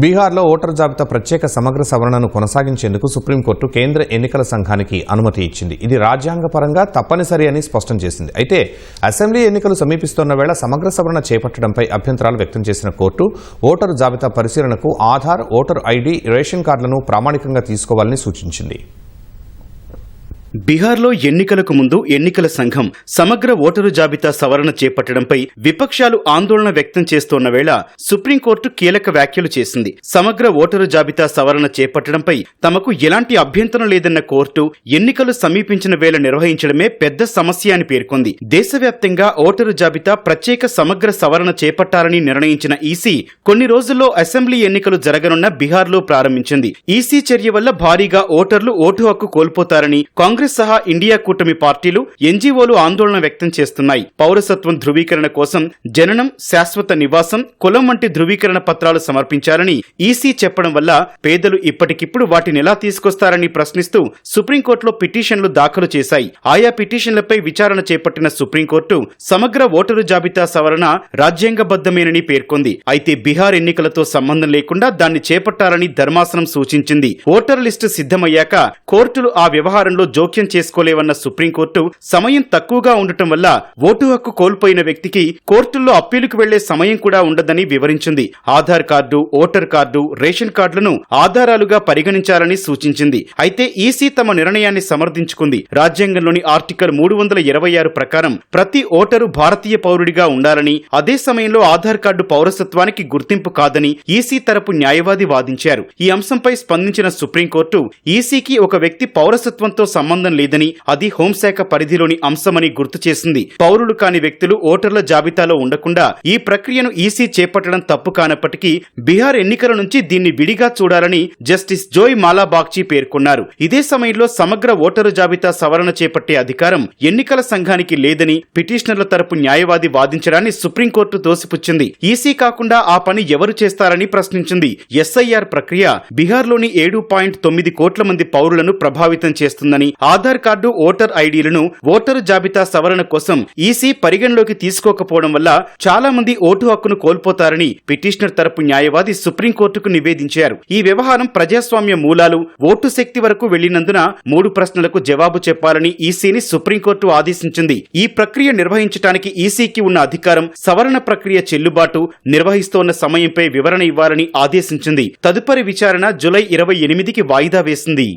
బీహార్లో ఓటర్ జాబితా ప్రత్యేక సమగ్ర సవరణను కొనసాగించేందుకు సుప్రీంకోర్టు కేంద్ర ఎన్నికల సంఘానికి అనుమతి ఇచ్చింది. ఇది రాజ్యాంగపరంగా తప్పనిసరి అని స్పష్టం చేసింది. అయితే అసెంబ్లీ ఎన్నికలు సమీపిస్తున్న వేళ సమగ్ర సవరణ చేపట్టడంపై అభ్యంతరాలు వ్యక్తం చేసిన కోర్టు ఓటరు జాబితా పరిశీలనకు ఆధార్ ఓటర్ ఐడి రేషన్ కార్డులను ప్రామాణికంగా తీసుకోవాలని సూచించింది. బీహార్లో ఎన్నికలకు ముందు ఎన్నికల సంఘం సమగ్ర ఓటరు జాబితా సవరణ చేపట్టడంపై విపక్షాలు ఆందోళన వ్యక్తం చేస్తోన్న వేళ సుప్రీంకోర్టు కీలక వ్యాఖ్యలు చేసింది. సమగ్ర ఓటరు జాబితా సవరణ చేపట్టడంపై తమకు ఎలాంటి అభ్యంతరం లేదన్న కోర్టు ఎన్నికలు సమీపించిన వేళ నిర్వహించడమే పెద్ద సమస్య అని పేర్కొంది. దేశవ్యాప్తంగా ఓటరు జాబితా ప్రత్యేక సమగ్ర సవరణ చేపట్టాలని నిర్ణయించిన ఈసీ కొన్ని రోజుల్లో అసెంబ్లీ ఎన్నికలు జరగనున్న బీహార్లో ప్రారంభించింది. ఈసీ చర్య వల్ల భారీగా ఓటర్లు ఓటు హక్కు కోల్పోతారని కాంగ్రెస్ సహా ఇండియా కూటమి పార్టీలు ఎన్జీఓలు ఆందోళన వ్యక్తం చేస్తున్నాయి. పౌరసత్వం ధృవీకరణ కోసం జననం శాశ్వత నివాసం కులం వంటి ధృవీకరణ పత్రాలు సమర్పించాలని ఈసీ చెప్పడం వల్ల పేదలు ఇప్పటికిప్పుడు వాటిని ఎలా తీసుకొస్తారని ప్రశ్నిస్తూ సుప్రీంకోర్టులో పిటిషన్లు దాఖలు చేశాయి. ఆయా పిటిషన్లపై విచారణ చేపట్టిన సుప్రీంకోర్టు సమగ్ర ఓటరు జాబితా సవరణ రాజ్యాంగబద్ధమేనని పేర్కొంది. అయితే బీహార్ ఎన్నికలతో సంబంధం లేకుండా దాన్ని చేపట్టాలని ధర్మాసనం సూచించింది. ఓటర్ లిస్టు సిద్ధమయ్యాక కోర్టులు ఆ వ్యవహారంలో జోక్యం చేసుకోలేవన్న సుప్రీంకోర్టు సమయం తక్కువగా ఉండటం వల్ల ఓటు హక్కు కోల్పోయిన వ్యక్తికి కోర్టుల్లో అప్పీలుకు వెళ్ళే సమయం కూడా ఉండదని వివరించింది. Aadhaar card voter card ration కార్డులను ఆధారాలుగా పరిగణించాలని సూచించింది. అయితే ఈసీ తమ నిర్ణయాన్ని సమర్థించుకుంది. రాజ్యాంగంలోని ఆర్టికల్ మూడు వందల ఇరవై ఆరు ప్రకారం ప్రతి ఓటరు భారతీయ పౌరుడిగా ఉండాలని అదే సమయంలో ఆధార్ కార్డు పౌరసత్వానికి గుర్తింపు కాదని ఈసీ తరపు న్యాయవాది వాదించారు. ఈ అంశంపై స్పందించిన సుప్రీంకోర్టు ఈసీకి ఒక వ్యక్తి పౌరసత్వంతో సంబంధం లేదని అది హోంశాఖ పరిధిలోని అంశమని గుర్తు చేసింది. పౌరులు కాని వ్యక్తులు ఓటర్ల జాబితాలో ఉండకుండా ఈ ప్రక్రియను ఈసీ చేపట్టడం తప్పు కానప్పటికీ బీహార్ ఎన్నికల నుంచి దీన్ని విడిగా చూడాలని జస్టిస్ జోయ్ మాలాబాగ్చి పేర్కొన్నారు. ఇదే సమయంలో సమగ్ర ఓటరు జాబితా సవరణ చేపట్టే అధికారం ఎన్నికల సంఘానికి లేదని పిటిషనర్ల తరపు న్యాయవాది వాదించడాన్ని సుప్రీంకోర్టు తోసిపుచ్చింది. ఈసీ కాకుండా ఆ పని ఎవరు చేస్తారని ప్రశ్నించింది. ఎస్ఐఆర్ ప్రక్రియ బీహార్లోని ఏడు పాయింట్ తొమ్మిది కోట్ల మంది పౌరులను ప్రభావితం చేస్తుందని ఆధార్ కార్డు ఓటర్ ఐడీలను ఓటరు జాబితా సవరణ కోసం ఈసీ పరిగణలోకి తీసుకోకపోవడం వల్ల చాలా మంది ఓటు హక్కును కోల్పోతారని పిటిషనర్ తరపు న్యాయవాది సుప్రీంకోర్టుకు నివేదించారు. ఈ వ్యవహారం ప్రజాస్వామ్య మూలాలు ఓటు శక్తి వరకు వెళ్ళినందున మూడు ప్రశ్నలకు జవాబు చెప్పాలని ఈసీని సుప్రీంకోర్టు ఆదేశించింది. ఈ ప్రక్రియ నిర్వహించడానికి ఈసీకి ఉన్న అధికారం సవరణ ప్రక్రియ చెల్లుబాటు నిర్వహిస్తోన్న సమయంపై వివరణ ఇవ్వాలని ఆదేశించింది. తదుపరి విచారణ జులై ఇరవై ఎనిమిదికి వాయిదా వేసింది.